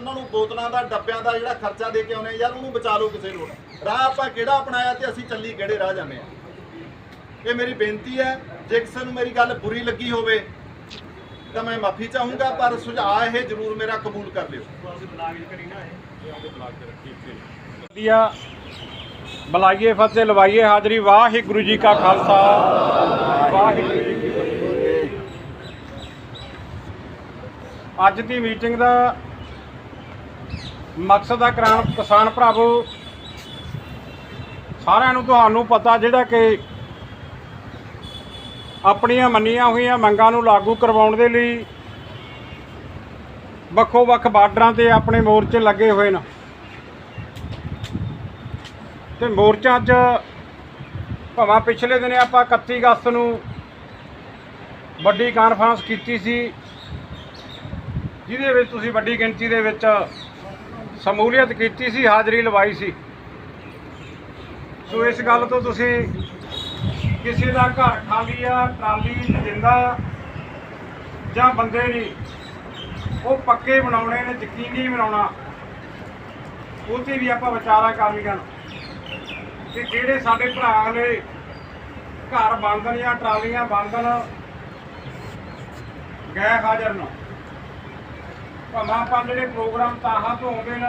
ਉਹਨਾਂ ਨੂੰ ਬੋਤਲਾਂ ਦਾ, ਡੱਬਿਆਂ ਦਾ ਜਿਹੜਾ ਖਰਚਾ ਦੇ ਕੇ ਆਉਨੇ ਯਾਰ ਉਹਨੂੰ ਬਚਾ ਲਓ ਕਿਸੇ ਨੂੰ। ਰਾਹ ਆਪਾਂ ਕਿਹੜਾ ਅਪਣਾਇਆ ਤੇ ਅਸੀਂ ਚੱਲੀ ਕਿਹੜੇ ਰਾਹ ਜਾਂਦੇ ਆ? ਇਹ ਮੇਰੀ ਬੇਨਤੀ ਹੈ, ਜੇ ਕਿਸੇ ਨੂੰ ਮੇਰੀ ਗੱਲ ਬੁਰੀ ਲੱਗੀ ਹੋਵੇ, ਤਾਂ ਮੈਂ ਮਾਫੀ ਚਾਹੂੰਗਾ, ਪਰ ਸੁਝਾਅ ਇਹ ਜ਼ਰੂਰ ਮੇਰਾ ਕਬੂਲ ਕਰ ਲਿਓ। ਵਧੀਆ। ਬੁਲਾਈਏ, ਫਤਿਹ ਲਵਾਈਏ, ਹਾਜ਼ਰੀ, ਵਾਹਿਗੁਰੂ ਜੀ ਕਾ ਖਾਲਸਾ। ਵਾਹਿਗੁਰੂ ਜੀ ਕੀ ਫਤਿਹ। ਅੱਜ ਦੀ ਮੀਟਿੰਗ ਦਾ ਮਕਸਦ ਆ ਕਿਸਾਨ ਕਿਸਾਨ ਭਰਾਵੋ, ਸਾਰਿਆਂ ਨੂੰ ਤੁਹਾਨੂੰ ਪਤਾ ਜਿਹੜਾ ਕਿ ਆਪਣੀਆਂ ਮੰਨੀਆਂ ਹੋਈਆਂ ਮੰਗਾਂ ਨੂੰ ਲਾਗੂ ਕਰਵਾਉਣ ਦੇ ਲਈ ਵੱਖੋ ਵੱਖ ਬਾਰਡਰਾਂ ਤੇ ਆਪਣੇ ਮੋਰਚੇ ਲੱਗੇ ਹੋਏ ਨੇ। ਤੇ ਮੋਰਚਾ 'ਚ ਭਾਵੇਂ ਪਿਛਲੇ ਦਿਨੇ ਆਪਾਂ 31 ਅਗਸਤ ਨੂੰ ਵੱਡੀ ਕਾਨਫਰੰਸ ਕੀਤੀ ਸੀ, ਜਿਹਦੇ ਵਿੱਚ ਤੁਸੀਂ ਵੱਡੀ ਗਿਣਤੀ ਦੇ ਵਿੱਚ ਸ਼ਮੂਲੀਅਤ ਕੀਤੀ ਸੀ, ਹਾਜ਼ਰੀ ਲਵਾਈ ਸੀ। ਸੋ ਇਸ ਗੱਲ ਤੋਂ ਤੁਸੀਂ ਕਿਸੇ ਦਾ ਘਰ ਖਾਲੀ ਆ, ਟਰਾਲੀ ਦਿੰਦਾ ਜਾਂ ਬੰਦੇ ਨਹੀਂ ਉਹ ਪੱਕੇ ਬਣਾਉਣੇ ਨੇ, ਯਕੀਨੀ ਬਣਾਉਣਾ ਉਹ ਤੇ ਵੀ ਆਪਾਂ ਵਿਚਾਰਾ ਕਰਨੀਆਂ ਕਿ ਜਿਹੜੇ ਸਾਡੇ ਭਰਾ ਨੇ ਘਰ ਬੰਦਨ ਜਾਂ ਟਰਾਲੀਆਂ ਬੰਦਨ ਗਏ ਹਾਜ਼ਰ ਨੂੰ। ਭਾਵੇਂ ਆਪਾਂ ਜਿਹੜੇ ਪ੍ਰੋਗਰਾਮ ਤਾਹਾਂ ਤੋਂ ਆਉਂਦੇ ਨੇ।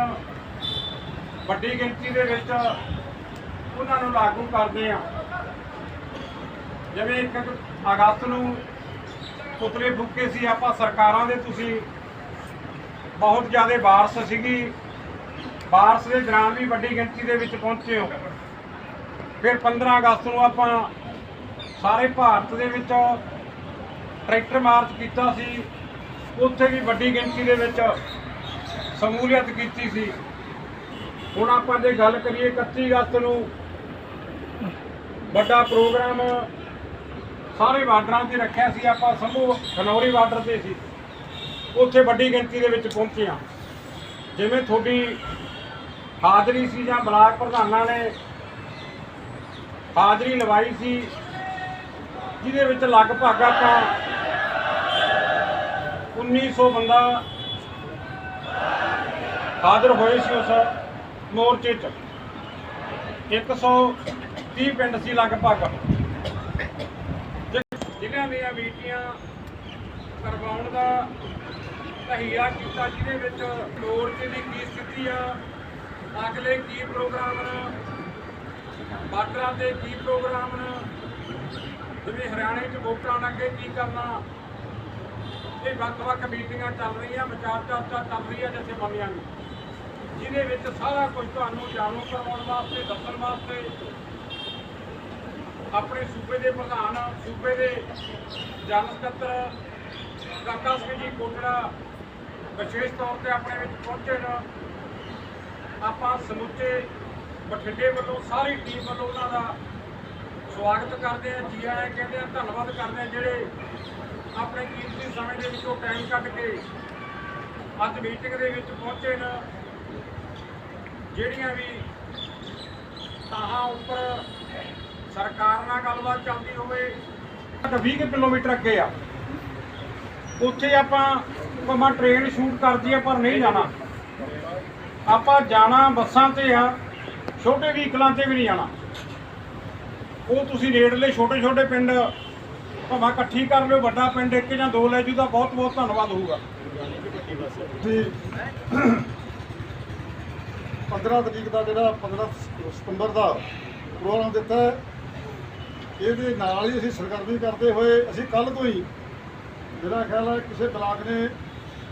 ਵੱਡੀ ਗਿਣਤੀ ਦੇ ਵਿੱਚ ਉਹਨਾਂ ਨੂੰ ਲਾਗੂ ਕਰਦੇ ਆ। ਜਿਵੇਂ ਇੱਕ ਅਗਸਤ ਨੂੰ ਪੁਤਲੇ ਫੂਕੇ ਸੀ, ਆਪਾਂ ਸਰਕਾਰਾਂ ਦੇ ਤੁਸੀਂ ਬਹੁਤ ਜ਼ਿਆਦਾ ਬਾਰਸ਼ ਸੀਗੀ। ਬਾਰਸ਼ ਦੇ ਦੌਰਾਨ ਵੀ ਵੱਡੀ ਗਿਣਤੀ ਦੇ ਵਿੱਚ ਪਹੁੰਚੇ ਹੋ। ਫਿਰ 15 ਅਗਸਤ ਨੂੰ ਆਪਾਂ ਸਾਰੇ ਭਾਰਤ ਦੇ ਵਿੱਚ ਟਰੈਕਟਰ ਮਾਰਚ ਕੀਤਾ ਸੀ। ਉੱਥੇ ਵੀ ਵੱਡੀ ਗਿਣਤੀ ਦੇ ਵਿੱਚ ਸ਼ਮੂਲੀਅਤ ਕੀਤੀ ਸੀ। ਹੁਣ ਆਪਾਂ ਜੇ ਗੱਲ ਕਰੀਏ 31 ਅਗਸਤ ਨੂੰ, ਵੱਡਾ ਪ੍ਰੋਗਰਾਮ ਸਾਰੇ ਬਾਰਡਰਾਂ ਤੇ ਰੱਖਿਆ ਸੀ, ਆਪਾਂ ਸੰਭੂ ਖਨੌਰੀ ਬਾਰਡਰ ਤੇ ਸੀ। ਉੱਥੇ ਵੱਡੀ ਗਿਣਤੀ ਦੇ ਵਿੱਚ ਪਹੁੰਚੇ ਜਿਵੇਂ ਤੁਹਾਡੀ ਹਾਜ਼ਰੀ ਸੀ ਜਾਂ ਬਲਾਕ ਪ੍ਰਧਾਨਾਂ ਨੇ ਹਾਜ਼ਰੀ ਲਵਾਈ ਸੀ, ਜਿਹਦੇ ਵਿੱਚ ਲਗਭਗ ਆਪਾਂ 1900 ਬੰਦਾ ਹਾਜ਼ਰ ਹੋਏ ਸੀ ਉਸ ਮੋਰਚੇ 'ਚ। 130 ਪਿੰਡ ਸੀ ਲਗਭਗ। ਜਿਨ੍ਹਾਂ ਦੀਆਂ ਮੀਟਿੰਗਾਂ ਕਰਵਾਉਣ ਦਾ ਤਹੀਆ ਕੀਤਾ, ਜਿਹਦੇ ਵਿੱਚ ਮੋਰਚੇ ਦੀ ਕੀ ਸਥਿਤੀ ਆ, ਅਗਲੇ ਕੀ ਪ੍ਰੋਗਰਾਮ ਨੇ ਬਾਰਡਰਾਂ ਤੇ ਕੀ ਪ੍ਰੋਗਰਾਮ ਨੇ ਜਿਵੇਂ ਹਰਿਆਣੇ 'ਚ ਵੋਟਾਂ ਅੱਗੇ ਕੀ ਕਰਨਾ ਇਹ ਵੱਖ-ਵੱਖ ਮੀਟਿੰਗਾਂ ਚੱਲ ਰਹੀਆਂ, ਵਿਚਾਰ ਚਰਚਾ ਚੱਲ ਰਹੀ ਹੈ ਜਿੱਥੇ ਬੰਦਿਆਂ ਜਿਹਦੇ ਵਿੱਚ ਸਾਰਾ ਕੁਝ ਤੁਹਾਨੂੰ ਜਾਣੂ ਕਰਵਾਉਣ ਵਾਸਤੇ, ਦੱਸਣ ਵਾਸਤੇ, ਆਪਣੇ ਸੂਬੇ ਦੇ ਪ੍ਰਧਾਨ, ਸੂਬੇ ਦੇ ਜਨ ਸਕੱਤਰ, ਕਾਕਾ ਸਿੰਘ ਜੀ ਕੋਟੜਾ ਵਿਸ਼ੇਸ਼ ਤੌਰ ਤੇ ਆਪਣੇ ਵਿੱਚ ਪਹੁੰਚੇ ਨੇ। ਆਪਾਂ ਸਮੁੱਚੇ ਬਠਿੰਡੇ ਵੱਲੋਂ, ਸਾਰੀ ਟੀਮ ਵੱਲੋਂ ਉਹਨਾਂ ਦਾ ਸਵਾਗਤ ਕਰਦੇ ਆ ਜੀ ਆਇਆਂ ਕਹਿੰਦੇ ਆ ਧੰਨਵਾਦ ਕਰਦੇ ਆ ਜਿਹੜੇ ਆਪਣੇ ਕੀਮਤੀ ਸਮੇਂ ਦੇ ਵਿੱਚੋਂ ਟਾਈਮ ਕੱਢ ਕੇ ਅੱਜ ਮੀਟਿੰਗ ਦੇ ਵਿੱਚ ਪਹੁੰਚੇ ਨੇ, ਜਿਹੜੀਆਂ ਵੀ ਤਾਹਾਂ ਉੱਪਰ ਸਰਕਾਰ ਨਾਲ ਗੱਲਬਾਤ ਚੱਲਦੀ ਹੋਵੇ। 20 ਕੁ ਕਿਲੋਮੀਟਰ ਅੱਗੇ ਆ। ਉੱਥੇ ਆਪਾਂ ਭਾਵੇਂ ਟ੍ਰੇਨ ਸ਼ੂਟ ਕਰਦੀ ਆ, ਪਰ ਨਹੀਂ ਜਾਣਾ। ਆਪਾਂ ਜਾਣਾ ਬੱਸਾਂ ਤੇ ਆ, ਛੋਟੇ ਵਹੀਕਲਾਂ ਤੇ ਵੀ ਨਹੀਂ ਜਾਣਾ। ਉਹ ਤੁਸੀਂ ਨੇੜਲੇ ਛੋਟੇ ਛੋਟੇ ਪਿੰਡ ਭਾਵੇਂ ਇਕੱਠੀ ਕਰ ਲਿਓ, ਵੱਡਾ ਪਿੰਡ ਇੱਕ ਜਾਂ ਦੋ ਲੈ ਜੂ ਦਾ ਬਹੁਤ ਬਹੁਤ ਧੰਨਵਾਦ ਹੋਊਗਾ। ਜੀ। 15 ਤਰੀਕ ਦਾ ਜਿਹੜਾ 15 ਸਤੰਬਰ ਦਾ ਪ੍ਰੋਗਰਾਮ ਦਿੱਤਾ ਇਹਦੇ ਨਾਲ ਹੀ ਅਸੀਂ ਸਰਗਰਮੀ ਕਰਦੇ ਹੋਏ, ਅਸੀਂ ਕੱਲ ਤੋਂ ਹੀ ਮੇਰਾ ਖਿਆਲ ਹੈ ਕਿਸੇ ਬਲਾਕ ਨੇ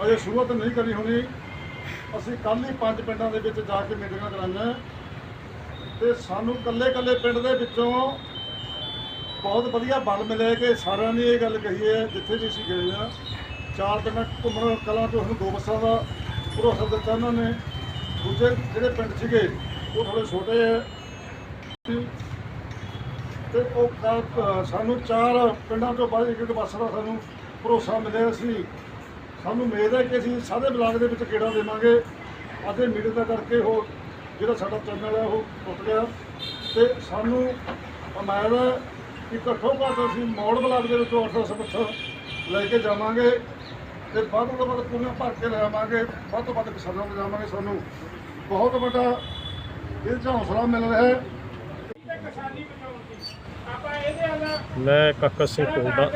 ਅਜੇ ਸ਼ੁਰੂਆਤ ਨਹੀਂ ਕਰੀ ਹੋਣੀ। ਅਸੀਂ ਕੱਲ ਹੀ ਪੰਜ ਪਿੰਡਾਂ ਦੇ ਵਿੱਚ ਜਾ ਕੇ ਮੀਟਿੰਗਾਂ ਕਰਾਈਆਂ। ਤੇ ਸਾਨੂੰ ਕੱਲੇ ਕੱਲੇ ਪਿੰਡ ਦੇ ਵਿੱਚੋਂ ਬਹੁਤ ਵਧੀਆ ਬਲ ਮਿਲਿਆ ਕਿ ਸਾਰਿਆਂ ਨੇ ਇਹ ਗੱਲ ਕਹੀ ਹੈ ਜਿੱਥੇ ਵੀ ਅਸੀਂ ਗਏ ਆ ਚਾਰ ਪਿੰਡਾਂ ਘੁੰਮਣ ਕਲਾਂ ਤੋਂ ਸਾਨੂੰ ਦੋ ਬੱਸਾਂ ਦਾ ਭਰੋਸਾ ਦਿੱਤਾ ਉਹਨਾਂ ਨੇ। ਦੂਜੇ ਜਿਹੜੇ ਪਿੰਡ ਸੀਗੇ ਉਹ ਥੋੜੇ ਛੋਟੇ ਹੈ। ਤੇ ਉਹ ਕੱਲ੍ਹ, ਸਾਨੂੰ ਚਾਰ ਪਿੰਡਾਂ ਤੋਂ ਬਾਅਦ ਇੱਕ ਇੱਕ ਬੱਸ ਦਾ ਸਾਨੂੰ ਭਰੋਸਾ ਮਿਲਿਆ ਸੀ। ਸਾਨੂੰ ਉਮੀਦ ਹੈ ਕਿ ਅਸੀਂ ਸਾਰੇ ਬਲਾਕ ਦੇ ਵਿੱਚ ਗੇੜਾ ਦੇਵਾਂਗੇ। ਅਤੇ ਮੀਟਿੰਗ ਦਾ ਕਰਕੇ ਉਹ ਜਿਹੜਾ ਸਾਡਾ ਚੈਨਲ ਹੈ ਉਹ ਟੁੱਟ ਗਿਆ। ਤੇ ਸਾਨੂੰ ਉਮੀਦ ਹੈ ਕਿ ਘੱਟੋ ਘੱਟ ਅਸੀਂ ਮੌੜ ਬਲਾਕ ਦੇ ਵਿੱਚੋਂ 800 ਬੱਸਾਂ ਲੈ ਕੇ ਜਾਵਾਂਗੇ ਤੇ ਵੱਧ ਤੋਂ ਵੱਧ ਕੁੜੀਆਂ ਭਰ ਕੇ ਲਿਆਵਾਂਗੇ ਵੱਧ ਤੋਂ ਵੱਧ ਕਿਸਾਨਾਂ ਨੂੰ ਲਿਜਾਵਾਂਗੇ ਸਾਨੂੰ। ਬਹੁਤ ਵੱਡਾ ਇਹ 'ਚ ਹੌਸਲਾ ਮਿਲ ਰਿਹਾ ਹੈ। ਮੈਂ ਕਾਕਾ ਸਿੰਘ ਟੋਡਾ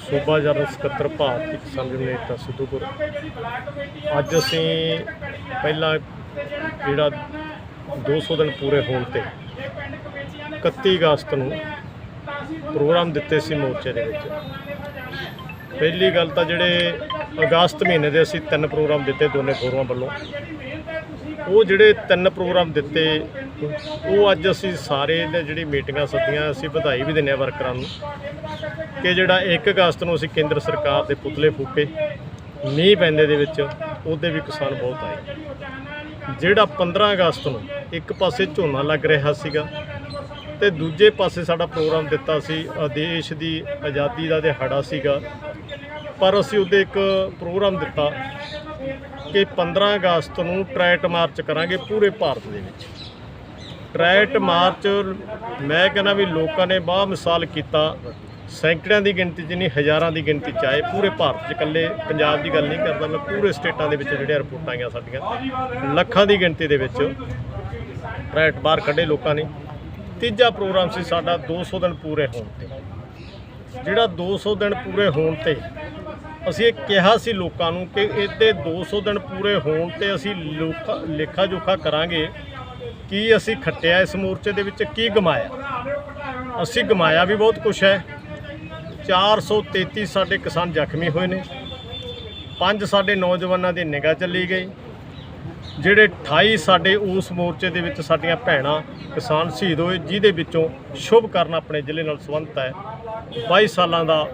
ਸੂਬਾ ਜਨਰਲ ਸਕੱਤਰ ਭਾਰਤੀ ਕਿਸਾਨ ਯੂਨੀਅਨ ਸਿੱਧੂਪੁਰ। ਕਿ ਅੱਜ ਅਸੀਂ ਪਹਿਲਾਂ ਜਿਹੜਾ 200 ਦਿਨ ਪੂਰੇ ਹੋਣ ਤੇ ਇਹ ਪਿੰਡ ਕਮੇਟੀਆਂ ਨੇ 31 ਅਗਸਤ ਨੂੰ ਪ੍ਰੋਗਰਾਮ ਦਿੱਤੇ ਸੀ ਮੋਰਚੇ ਦੇ ਵਿੱਚ। ਪਹਿਲੀ ਗੱਲ ਤਾਂ ਜਿਹੜੇ ਅਗਸਤ ਮਹੀਨੇ ਦੇ ਅਸੀਂ ਤਿੰਨ ਪ੍ਰੋਗਰਾਮ ਦਿੱਤੇ ਦੋਨੇ ਫੋਰਮਾਂ ਵੱਲੋਂ। ਉਹ ਜਿਹੜੇ ਤਿੰਨ ਪ੍ਰੋਗਰਾਮ ਦਿੱਤੇ, ਉਹ ਅੱਜ ਅਸੀਂ ਸਾਰੇ ਨੇ ਜਿਹੜੀ ਮੀਟਿੰਗਾਂ ਸੱਦੀਆਂ, ਅਸੀਂ ਵਧਾਈ ਵੀ ਦਿੰਦੇ ਹਾਂ ਵਰਕਰਾਂ ਨੂੰ ਕਿ ਜਿਹੜਾ 1 ਅਗਸਤ ਨੂੰ ਅਸੀਂ ਕੇਂਦਰ ਸਰਕਾਰ ਦੇ ਪੁਤਲੇ ਫੂਕੇ, ਮੀਂਹ ਪੈਂਦੇ ਦੇ ਵਿੱਚ ਉਹਦੇ ਵੀ ਕਿਸਾਨ ਬਹੁਤ ਆਏ। ਜਿਹੜਾ 15 ਅਗਸਤ ਨੂੰ ਇੱਕ ਪਾਸੇ ਝੋਨਾ ਲੱਗ ਰਿਹਾ ਸੀਗਾ ਤੇ ਦੂਜੇ ਪਾਸੇ ਸਾਡਾ ਪ੍ਰੋਗਰਾਮ ਦਿੱਤਾ ਸੀ ਦੇਸ਼ ਦੀ ਆਜ਼ਾਦੀ ਦਾ ਦਿਹਾੜਾ ਸੀਗਾ। ਪਰ ਅਸੀਂ ਉਹਦੇ ਇੱਕ ਪ੍ਰੋਗਰਾਮ ਦਿੱਤਾ ਕਿ 15 ਅਗਸਤ ਨੂੰ ਟਰੈਟ ਮਾਰਚ ਕਰਾਂਗੇ ਪੂਰੇ ਭਾਰਤ ਦੇ ਵਿੱਚ। ਟਰੈਟ ਮਾਰਚ, ਮੈਂ ਕਹਿੰਦਾ ਵੀ ਲੋਕਾਂ ਨੇ ਬਾਹ ਮਿਸਾਲ ਕੀਤਾ। ਸੈਂਕੜਿਆਂ ਦੀ ਗਿਣਤੀ 'ਚ ਨਹੀਂ, ਹਜ਼ਾਰਾਂ ਦੀ ਗਿਣਤੀ 'ਚ ਆਏ। ਪੂਰੇ ਭਾਰਤ 'ਚ ਇਕੱਲੇ ਪੰਜਾਬ ਦੀ ਗੱਲ ਨਹੀਂ ਕਰਦਾ ਮੈਂ, ਪੂਰੇ ਸਟੇਟਾਂ ਦੇ ਵਿੱਚ ਜਿਹੜੀਆਂ ਰਿਪੋਰਟਾਂ ਆਈਆਂ ਸਾਡੀਆਂ। ਲੱਖਾਂ ਦੀ ਗਿਣਤੀ ਦੇ ਵਿੱਚ ਟਰੈਟ ਬਾਹਰ ਕੱਢੇ ਲੋਕਾਂ ਨੇ। ਤੀਜਾ ਪ੍ਰੋਗਰਾਮ ਸੀ ਸਾਡਾ 200 ਦਿਨ ਪੂਰੇ ਹੋਣ ਤੇ। ਜਿਹੜਾ 200 ਦਿਨ ਪੂਰੇ ਹੋਣ ਤੇ ਅਸੀਂ ਇਹ ਕਿਹਾ ਸੀ ਲੋਕਾਂ ਨੂੰ ਕਿ ਇਹਦੇ 200 ਦਿਨ ਪੂਰੇ ਹੋਣ ਤੇ ਅਸੀਂ ਲੋਕ ਲੇਖਾ ਜੋਖਾ ਕਰਾਂਗੇ ਕੀ ਅਸੀਂ ਖੱਟਿਆ ਇਸ ਮੋਰਚੇ ਦੇ ਵਿੱਚ, ਕੀ ਗਮਾਇਆ। ਅਸੀਂ ਗਮਾਇਆ ਵੀ ਬਹੁਤ ਕੁਝ ਹੈ। 433 ਸਾਡੇ ਕਿਸਾਨ ਜ਼ਖਮੀ ਹੋਏ ਨੇ। ਪੰਜ ਸਾਡੇ ਨੌਜਵਾਨਾਂ ਦੀ ਨਿਗਾਹ ਚੱਲੀ ਗਈ। ਜਿਹੜੇ 28 ਸਾਡੇ ਉਸ ਮੋਰਚੇ ਦੇ ਵਿੱਚ ਸਾਡੀਆਂ ਭੈਣਾਂ ਕਿਸਾਨ ਸ਼ਹੀਦ ਹੋਏ, ਜਿਹਦੇ ਵਿੱਚੋਂ ਸ਼ੁਭ ਕਰਨ ਆਪਣੇ ਜ਼ਿਲ੍ਹੇ ਨਾਲ ਸੰਬੰਧਤ ਹੈ। 22 ਸਾਲਾਂ ਦਾ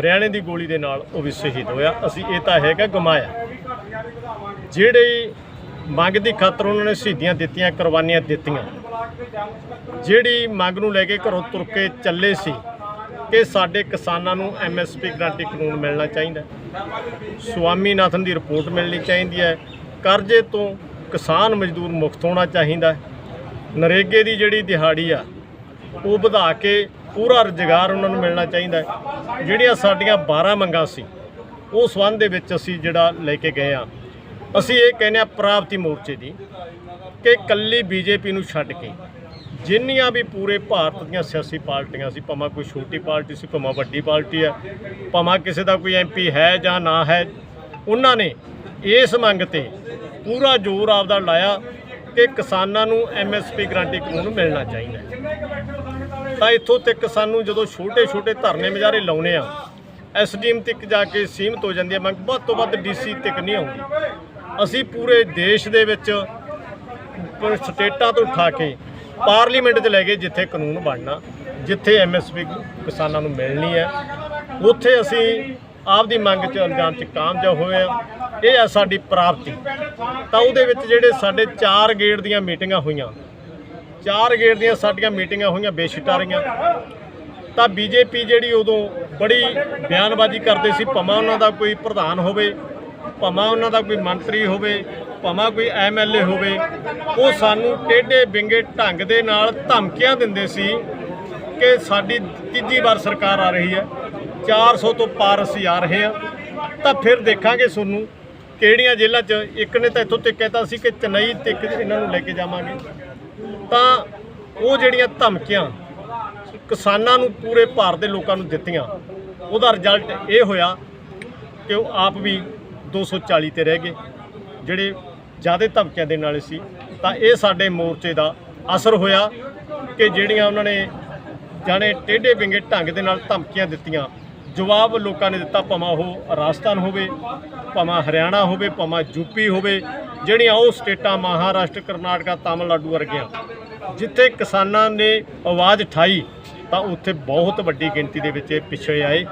ਹਰਿਆਣੇ ਦੀ ਗੋਲੀ ਦੇ ਨਾਲ ਉਹ ਵੀ ਸ਼ਹੀਦ ਹੋਇਆ। ਅਸੀਂ ਇਹ ਤਾਂ ਹੈਗਾ ਗਮਾਇਆ। ਜਿਹੜੇ ਮੰਗ ਦੀ ਖਾਤਰ ਉਹਨਾਂ ਨੇ ਸ਼ਹੀਦੀਆਂ ਦਿੱਤੀਆਂ, ਕੁਰਬਾਨੀਆਂ ਦਿੱਤੀਆਂ। ਜਿਹੜੀ ਮੰਗ ਨੂੰ ਲੈ ਕੇ ਘਰੋਂ ਤੁਰ ਕੇ ਚੱਲੇ ਸੀ ਕਿ ਸਾਡੇ ਕਿਸਾਨਾਂ ਨੂੰ ਐਮਐਸਪੀ ਗਰੰਟੀ ਕਾਨੂੰਨ ਮਿਲਣਾ ਚਾਹੀਦਾ। ਹੈ। ਸੁਆਮੀਨਾਥਨ ਦੀ ਰਿਪੋਰਟ ਮਿਲਣੀ ਚਾਹੀਦੀ ਹੈ। ਕਰਜ਼ੇ ਤੋਂ ਕਿਸਾਨ ਮਜ਼ਦੂਰ ਮੁਕਤ ਹੋਣਾ ਚਾਹੀਦਾ ਹੈ। ਨਰੇਗੇ ਦੀ ਜਿਹੜੀ ਦਿਹਾੜੀ ਆ, ਉਹ ਵਧਾ ਕੇ ਪੂਰਾ ਰੁਜ਼ਗਾਰ ਉਹਨਾਂ ਨੂੰ ਮਿਲਣਾ ਚਾਹੀਦਾ ਹੈ। ਜਿਹੜੀਆਂ ਸਾਡੀਆਂ 12 ਮੰਗਾਂ ਸੀ, ਉਹ ਸੰਬੰਧ ਦੇ ਵਿੱਚ ਅਸੀਂ ਜਿਹੜਾ ਲੈ ਕੇ ਗਏ ਆ। ਅਸੀਂ ਇਹ ਕਹਿੰਦੇ ਆ ਪ੍ਰਾਪਤੀ ਮੋਰਚੇ ਦੀ ਕਿ ਕੱਲੀ ਬੀਜੇਪੀ ਨੂੰ ਛੱਡ ਕੇ ਜਿੰਨੀਆਂ ਵੀ ਪੂਰੇ ਭਾਰਤ ਦੀਆਂ ਸਿਆਸੀ ਪਾਰਟੀਆਂ ਸੀ, ਭਾਵੇਂ ਕੋਈ ਛੋਟੀ ਪਾਰਟੀ ਸੀ, ਭਾਵੇਂ ਵੱਡੀ ਪਾਰਟੀ ਹੈ ਭਾਵੇਂ ਕਿਸੇ ਦਾ ਕੋਈ ਐਮਪੀ ਹੈ ਜਾਂ ਨਾ ਹੈ ਉਹਨਾਂ ਨੇ ਇਸ ਮੰਗ ਤੇ ਪੂਰਾ ਜ਼ੋਰ ਆਪਦਾ ਲਾਇਆ ਕਿ ਕਿਸਾਨਾਂ ਨੂੰ ਐਮਐਸਪੀ ਗਰੰਟੀ ਕਾਨੂੰਨ ਮਿਲਣਾ ਚਾਹੀਦਾ ਤਾਂ ਇੱਥੋਂ ਤੱਕ ਸਾਨੂੰ ਜਦੋਂ ਛੋਟੇ ਛੋਟੇ ਧਰਨੇ ਮੁਜ਼ਾਹਰੇ ਲਾਉਨੇ ਆ ਐਸਡੀਐਮ ਤੱਕ ਜਾ ਕੇ ਸੀਮਤ ਹੋ ਜਾਂਦੀ ਹੈ, ਮੰਗ ਵੱਧ ਤੋਂ ਵੱਧ ਡੀਸੀ ਤੱਕ ਨਹੀਂ ਆਉਂਦੀ। ਅਸੀਂ ਪੂਰੇ ਦੇਸ਼ ਦੇ ਵਿੱਚ ਸਟੇਟਾਂ ਤੋਂ ਉਠਾ ਕੇ ਪਾਰਲੀਮੈਂਟ 'ਚ ਲੈ ਗਏ ਜਿੱਥੇ ਕਾਨੂੰਨ ਬਣਨਾ, ਜਿੱਥੇ ਐਮਐਸਪੀ ਕਿਸਾਨਾਂ ਨੂੰ ਮਿਲਣੀ ਹੈ, ਉੱਥੇ ਅਸੀਂ ਆਪਦੀ ਮੰਗ 'ਚ ਅਣਜਾਣ 'ਚ ਕਾਮਯਾਬ ਹੋਏ ਆ। ਇਹ ਆ ਸਾਡੀ ਪ੍ਰਾਪਤੀ। ਤਾਂ ਉਹਦੇ ਵਿੱਚ ਜਿਹੜੇ ਸਾਡੇ 4 ਗੇੜ ਦੀਆਂ ਮੀਟਿੰਗਾਂ ਹੋਈਆਂ, ਚਾਰ ਗੇੜ ਦੀਆਂ ਸਾਡੀਆਂ ਮੀਟਿੰਗਾਂ ਹੋਈਆਂ, ਬੇਸ਼ਿਟਾ ਰਹੀਆਂ। ਤਾਂ ਬੀਜੇਪੀ ਜਿਹੜੀ ਉਦੋਂ ਬੜੀ ਬਿਆਨਬਾਜ਼ੀ ਕਰਦੇ ਸੀ, ਭਾਵੇਂ ਉਹਨਾਂ ਦਾ ਕੋਈ ਪ੍ਰਧਾਨ ਹੋਵੇ, ਭਾਵੇਂ ਉਹਨਾਂ ਦਾ ਕੋਈ ਮੰਤਰੀ ਹੋਵੇ, ਭਾਵੇਂ ਕੋਈ ਐਮਐਲਏ ਹੋਵੇ, ਉਹ ਸਾਨੂੰ ਟੇਢੇ ਬਿੰਗੇ ਢੰਗ ਦੇ ਨਾਲ ਧਮਕੀਆਂ ਦਿੰਦੇ ਸੀ ਕਿ ਸਾਡੀ ਤੀਜੀ ਵਾਰ ਸਰਕਾਰ ਆ ਰਹੀ ਹੈ। 400 ਤੋਂ ਪਾਰ ਅਸੀਂ ਆ ਰਹੇ ਹਾਂ। ਤਾਂ ਫਿਰ ਦੇਖਾਂਗੇ ਤੁਹਾਨੂੰ ਕਿਹੜੀਆਂ ਜੇਲ੍ਹਾਂ 'ਚ ਇੱਕ ਨੇ ਤਾਂ ਇੱਥੋਂ ਤੱਕ ਕਹਿਤਾ ਸੀ ਕਿ ਚੇਨਈ ਤੱਕ ਇਹਨਾਂ ਨੂੰ ਲੈ ਕੇ ਜਾਵਾਂਗੇ। ਤਾਂ ਉਹ ਜਿਹੜੀਆਂ ਧਮਕੀਆਂ ਕਿਸਾਨਾਂ ਨੂੰ ਪੂਰੇ ਭਾਰਤ ਦੇ ਲੋਕਾਂ ਨੂੰ ਦਿੱਤੀਆਂ, ਉਹਦਾ ਰਿਜ਼ਲਟ ਇਹ ਹੋਇਆ ਕਿ ਉਹ ਆਪ ਵੀ 240 ਤੇ ਰਹਿ ਗਏ। ਜਿਹੜੇ ਜ਼ਿਆਦਾ ਧਮਕੀਆਂ ਦੇਣ ਵਾਲੇ ਸੀ, ਤਾਂ ਇਹ ਸਾਡੇ ਮੋਰਚੇ ਦਾ ਅਸਰ ਹੋਇਆ ਕਿ ਜਿਹੜੀਆਂ ਉਹਨਾਂ ਨੇ ਜਾਣੇ ਟੇਢੇ ਵਿੰਗੇ ਢੰਗ ਦੇ ਨਾਲ ਧਮਕੀਆਂ ਦਿੱਤੀਆਂ। ਜਵਾਬ ਲੋਕਾਂ ਨੇ ਦਿੱਤਾ ਭਾਵੇਂ ਉਹ ਰਾਜਸਥਾਨ ਹੋਵੇ ਭਾਵੇਂ ਹਰਿਆਣਾ ਹੋਵੇ ਭਾਵੇਂ ਯੂਪੀ ਹੋਵੇ ਜਿਹੜੀਆਂ ਉਹ ਸਟੇਟਾਂ ਮਹਾਰਾਸ਼ਟਰ ਕਰਨਾਟਕਾ ਤਾਮਿਲਨਾਡੂ ਵਰਗੀਆਂ ਜਿੱਥੇ ਕਿਸਾਨਾਂ ਨੇ ਆਵਾਜ਼ ਉਠਾਈ ਤਾਂ ਉੱਥੇ ਬਹੁਤ ਵੱਡੀ ਗਿਣਤੀ ਦੇ ਵਿੱਚ ਇਹ ਪਿੱਛੇ ਆਏ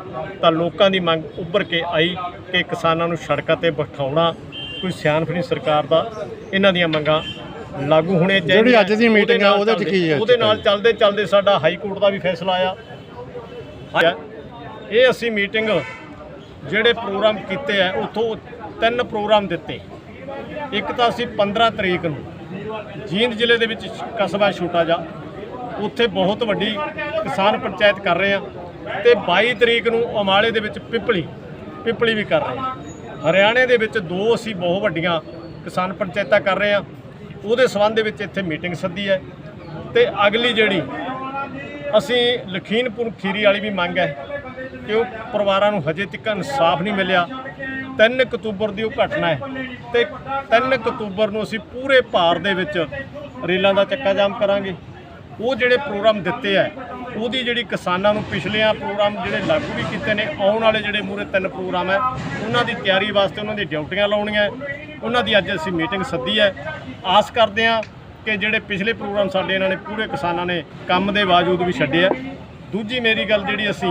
ਤਾਂ ਲੋਕਾਂ ਦੀ ਮੰਗ ਉੱਭਰ ਕੇ ਆਈ ਕਿ ਕਿਸਾਨਾਂ ਨੂੰ ਸੜਕਾਂ ਤੇ ਬਿਠਾਉਣਾ ਕੋਈ ਸਿਆਣਫੜੀ ਸਰਕਾਰ ਦਾ ਇਹਨਾਂ ਦੀਆਂ ਮੰਗਾਂ ਲਾਗੂ ਹੋਣੇ ਚਾਹੀਦੀਆਂ ਜਿਹੜੀ ਅੱਜ ਦੀ meeting ਆ, ਉਹਦੇ 'ਚ ਕੀ ਹੈ? ਉਹਦੇ ਨਾਲ ਚੱਲਦੇ ਚੱਲਦੇ ਸਾਡਾ ਹਾਈ ਕੋਰਟ ਦਾ ਵੀ ਫੈਸਲਾ ਆਇਆ। ਇਹ ਅਸੀਂ ਮੀਟਿੰਗ ਜਿਹੜੇ ਪ੍ਰੋਗਰਾਮ ਕੀਤੇ ਆ, ਉਥੋਂ ਤਿੰਨ ਪ੍ਰੋਗਰਾਮ ਦਿੱਤੇ। ਇੱਕ ਤਾਂ ਅਸੀਂ 15 ਤਰੀਕ ਨੂੰ ਜੀਂਦ ਜ਼ਿਲ੍ਹੇ ਦੇ ਵਿੱਚ ਕਸਬਾ ਛੋਟਾ ਜਾ ਉੱਥੇ ਬਹੁਤ ਵੱਡੀ ਕਿਸਾਨ ਪੰਚਾਇਤ ਕਰ ਰਹੇ ਆ ਤੇ 22 ਤਰੀਕ ਨੂੰ ਅਮਾਲੇ ਦੇ ਵਿੱਚ ਪਿਪਲੀ ਪਿਪਲੀ ਵੀ ਕਰ ਰਹੇ ਹਾਂ ਹਰਿਆਣੇ ਦੇ ਵਿੱਚ ਦੋ ਅਸੀਂ ਬਹੁਤ ਵੱਡੀਆਂ ਕਿਸਾਨ ਪੰਚਾਇਤਾਂ ਕਰ ਰਹੇ ਹਾਂ ਉਹਦੇ ਸੰਬੰਧ ਦੇ ਵਿੱਚ ਇੱਥੇ ਮੀਟਿੰਗ ਸੱਦੀ ਹੈ। ਤੇ ਅਗਲੀ ਜਿਹੜੀ ਅਸੀਂ ਲਖੀਮਪੁਰ ਖੀਰੀ ਵਾਲੀ ਵੀ ਮੰਗ ਹੈ ਕਿ ਉਹ ਪਰਿਵਾਰਾਂ ਨੂੰ ਹਜੇ ਤੱਕ ਇਨਸਾਫ ਨਹੀਂ ਮਿਲਿਆ। 3 ਅਕਤੂਬਰ ਦੀ ਉਹ ਘਟਨਾ ਹੈ ਤੇ 3 ਅਕਤੂਬਰ ਨੂੰ ਅਸੀਂ ਪੂਰੇ ਭਾਰ ਦੇ ਵਿੱਚ ਰੇਲਾਂ ਦਾ ਚੱਕਾ ਜਾਮ ਕਰਾਂਗੇ। ਉਹ ਜਿਹੜੇ ਪ੍ਰੋਗਰਾਮ ਦਿੱਤੇ ਆ, ਉਹਦੀ ਜਿਹੜੀ ਕਿਸਾਨਾਂ ਨੂੰ ਪਿਛਲਿਆਂ ਪ੍ਰੋਗਰਾਮ ਜਿਹੜੇ ਲਾਗੂ ਵੀ ਕੀਤੇ ਨੇ, ਆਉਣ ਵਾਲੇ ਜਿਹੜੇ ਮੂਰੇ ਤਿੰਨ ਪ੍ਰੋਗਰਾਮ ਹੈ, ਉਹਨਾਂ ਦੀ ਤਿਆਰੀ ਵਾਸਤੇ ਉਹਨਾਂ ਦੀ ਡਿਊਟੀਆਂ ਲਾਉਣੀਆਂ ਉਹਨਾਂ ਦੀ ਅੱਜ ਅਸੀਂ ਮੀਟਿੰਗ ਸੱਦੀ ਹੈ। ਆਸ ਕਰਦੇ ਹਾਂ ਕਿ ਜਿਹੜੇ ਪਿਛਲੇ ਪ੍ਰੋਗਰਾਮ ਸਾਡੇ ਇਹਨਾਂ ਨੇ, ਪੂਰੇ ਕਿਸਾਨਾਂ ਨੇ ਕੰਮ ਦੇ ਬਾਵਜੂਦ ਵੀ ਛੱਡੇ ਆ। ਦੂਜੀ ਮੇਰੀ ਗੱਲ ਜਿਹੜੀ ਅਸੀਂ,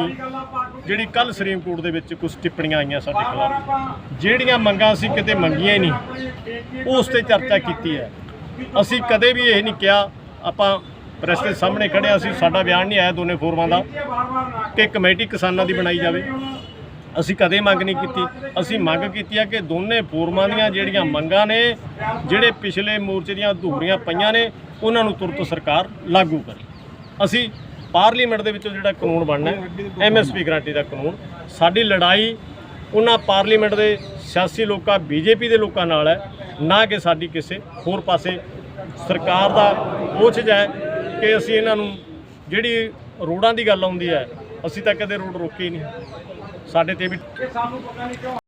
ਜਿਹੜੀ ਕੱਲ ਸੁਪਰੀਮ ਕੋਰਟ ਦੇ ਵਿੱਚ ਕੁਝ ਟਿੱਪਣੀਆਂ ਆਈਆਂ ਸਾਡੇ ਖਿਲਾਫ, ਜਿਹੜੀਆਂ ਮੰਗਾਂ ਅਸੀਂ ਕਿਤੇ ਮੰਗੀਆਂ ਹੀ ਨਹੀਂ, ਉਸ ਤੇ ਚਰਚਾ ਕੀਤੀ ਹੈ। ਅਸੀਂ ਕਦੇ ਵੀ ਇਹ ਨਹੀਂ ਕਿਹਾ, ਆਪਾਂ ਪ੍ਰੈਸ ਦੇ ਸਾਹਮਣੇ ਖੜਿਆ ਸੀ ਸਾਡਾ ਬਿਆਨ ਨਹੀਂ ਆਇਆ ਦੋਨੇ ਫੋਰਮਾਂ ਦਾ ਕਿ ਕਮੇਟੀ ਕਿਸਾਨਾਂ ਦੀ ਬਣਾਈ ਜਾਵੇ। ਅਸੀਂ ਕਦੇ ਮੰਗ ਨਹੀਂ ਕੀਤੀ। ਅਸੀਂ ਮੰਗ ਕੀਤੀ ਹੈ ਕਿ ਦੋਨੇ ਫੋਰਮਾਂ ਦੀਆਂ ਜਿਹੜੀਆਂ ਮੰਗਾਂ ਨੇ, ਜਿਹੜੇ ਪਿਛਲੇ ਮੋਰਚੇ ਦੀਆਂ ਅਧੂਰੀਆਂ ਪਈਆਂ ਨੇ, ਉਹਨਾਂ ਨੂੰ ਤੁਰਤ ਸਰਕਾਰ ਲਾਗੂ ਕਰੇ। ਅਸੀਂ ਪਾਰਲੀਮੈਂਟ ਦੇ ਵਿੱਚੋਂ ਜਿਹੜਾ ਕਾਨੂੰਨ ਬਣਨਾ ਐਮਐਸਪੀ ਗਰੰਟੀ ਦਾ ਕਾਨੂੰਨ। ਸਾਡੀ ਲੜਾਈ ਉਹਨਾਂ ਪਾਰਲੀਮੈਂਟ ਦੇ ਸਿਆਸੀ ਲੋਕਾਂ, ਬੀਜੇਪੀ ਦੇ ਲੋਕਾਂ ਨਾਲ ਹੈ, ਨਾ ਕਿ ਸਾਡੀ ਕਿਸੇ ਹੋਰ ਪਾਸੇ। ਸਰਕਾਰ ਦਾ ਕੋਸ਼ਿਸ਼ ਹੈ ਕਿ ਅਸੀਂ ਇਹਨਾਂ ਨੂੰ ਜਿਹੜੀ ਰੋਡਾਂ ਦੀ ਗੱਲ ਆਉਂਦੀ ਹੈ, ਅਸੀਂ ਤਾਂ ਕਦੇ ਰੋਡ ਰੋਕੇ ਹੀ ਨਹੀਂ। ਸਾਡੇ ਤੇ ਵੀ